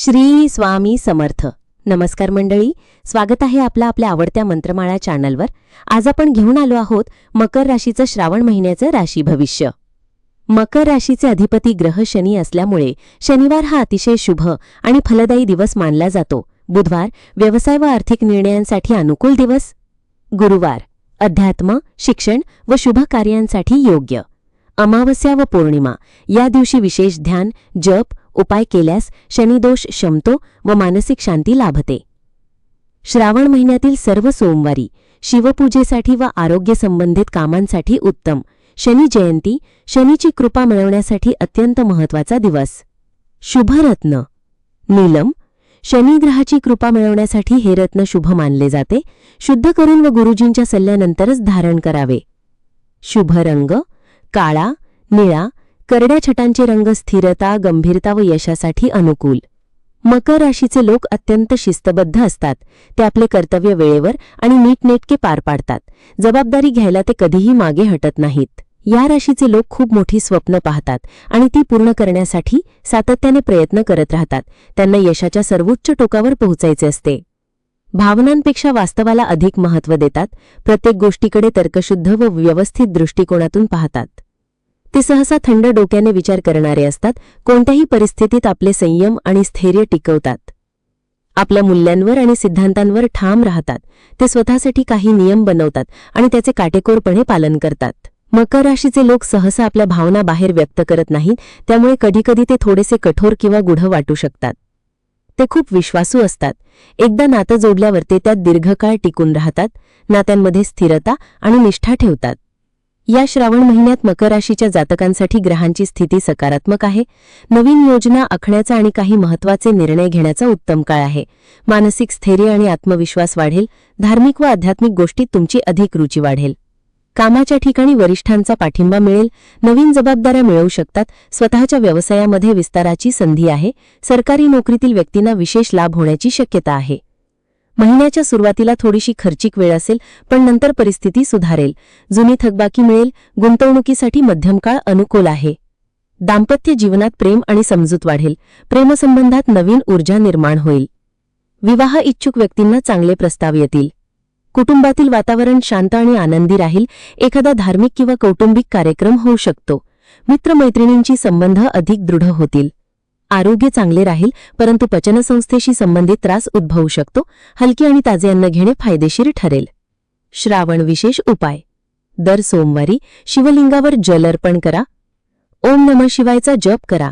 श्री स्वामी समर्थ. नमस्कार मंडळी स्वागत आहे आपलं आपल्या आवडत्या मंत्रमाळा चॅनलवर. आज आपण घेऊन आलो आहोत मकर राशीचं श्रावण महिन्याचं राशी भविष्य. मकर राशीचे अधिपती ग्रह शनी असल्यामुळे शनिवार हा अतिशय शुभ आणि फलदायी दिवस मानला जातो. बुधवार व्यवसाय व आर्थिक निर्णयांसाठी अनुकूल दिवस. गुरुवार अध्यात्म शिक्षण व शुभ कार्यांसाठी योग्य. अमावस्या व पौर्णिमा या दिवशी विशेष ध्यान जप उपाय केल्यास शनिदोष शमतो व मानसिक शांती लाभते. श्रावण महिन्यातील सर्व सोमवारी शिवपूजेसाठी व आरोग्य संबंधित कामांसाठी उत्तम. शनी जयंती शनीची कृपा मिळवण्यासाठी अत्यंत महत्त्वाचा दिवस. शुभरत्न. नीलम शनिग्रहाची कृपा मिळवण्यासाठी हे रत्न शुभ मानले जाते. शुद्ध करून व गुरुजींच्या सल्ल्यानंतरच धारण करावे. शुभ रंग काळा निळा करड्या छटांचे रंग स्थिरता गंभीरता व यशासाठी अनुकूल. मकर राशीचे लोक अत्यंत शिस्तबद्ध असतात. ते आपले कर्तव्य वेळेवर आणि नीटनेटके पार पाडतात. जबाबदारी घ्यायला ते कधीही मागे हटत नाहीत. या राशीचे लोक खूप मोठी स्वप्न पाहतात आणि ती पूर्ण करण्यासाठी सातत्याने प्रयत्न करत राहतात. त्यांना यशाच्या सर्वोच्च टोकावर पोहोचायचे असते. भावनांपेक्षा वास्तवाला अधिक महत्त्व देतात. प्रत्येक गोष्टीकडे तर्कशुद्ध व व्यवस्थित दृष्टिकोनातून पाहतात. ते सहसा थंड डोक्याने विचार करणारे असतात कोणत्याही परिस्थितीत आपले संयम आणि स्थैर्य टिकवतात. आपल्या मूल्यांवर आणि सिद्धांतांवर ठाम राहतात. ते स्वतःसाठी काही नियम बनवतात आणि त्याचे काटेकोरपणे पालन करतात. मकर राशीचे लोक सहसा आपल्या भावना बाहेर व्यक्त करत नाहीत त्यामुळे कधीकधी ते थोडेसे कठोर किंवा गुढ वाटू शकतात. ते खूप विश्वासू असतात. एकदा नातं जोडल्यावर ते त्यात दीर्घकाळ टिकून राहतात नात्यांमध्ये स्थिरता आणि निष्ठा ठेवतात. या श्रावण महिन्यात मकर राशीच्या जातकांसाठी ग्रहांची स्थिती सकारात्मक आहे. नवीन योजना आखण्याचा आणि काही महत्त्वाचे निर्णय घेण्याचा उत्तम काळ आहे. मानसिक स्थैर्य आणि आत्मविश्वास वाढेल. धार्मिक व आध्यात्मिक गोष्टीत तुमची अधिक रुची वाढेल. कामाच्या ठिकाणी वरिष्ठांचा पाठिंबा मिळेल. नवीन जबाबदाऱ्या मिळवू शकतात. स्वतःच्या व्यवसायामध्ये विस्ताराची संधी आहे. सरकारी नोकरीतील व्यक्तींना विशेष लाभ होण्याची शक्यता आहे. महिन्याच्या सुरुवातीला थोडीशी खर्चिक वेळ असेल पण नंतर परिस्थिती सुधारेल. जुनी थकबाकी मिळेल गुंतवणुकीसाठी मध्यम काळ अनुकूल आहे. दाम्पत्य जीवनात प्रेम आणि समजूत वाढेल. प्रेमसंबंधात नवीन ऊर्जा निर्माण होईल. विवाह इच्छुक व्यक्तींना चांगले प्रस्ताव येतील. कुटुंबातील वातावरण शांत आणि आनंदी राहील. एखादा धार्मिक किंवा कौटुंबिक कार्यक्रम होऊ शकतो. मित्रमैत्रिणींची संबंध अधिक दृढ होतील. आरोग्य चांगले राहील परंतु पचनसंस्थेशी संबंधित त्रास उद्भवू शकतो. हलके आणि ताजे अन्न घेणे फायदेशीर ठरेल. श्रावण विशेष उपाय. दर सोमवारी शिवलिंगावर जल अर्पण करा. ओम नम शिवायचा जप करा.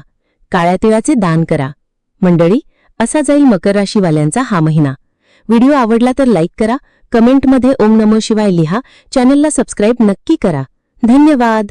काळ्या तिळाचे दान करा. मंडळी असा जाईल मकर राशीवाल्यांचा हा महिना. व्हिडिओ आवडला तर लाईक करा. कमेंटमध्ये ओम नम शिवाय लिहा. चॅनलला सबस्क्राईब नक्की करा. धन्यवाद!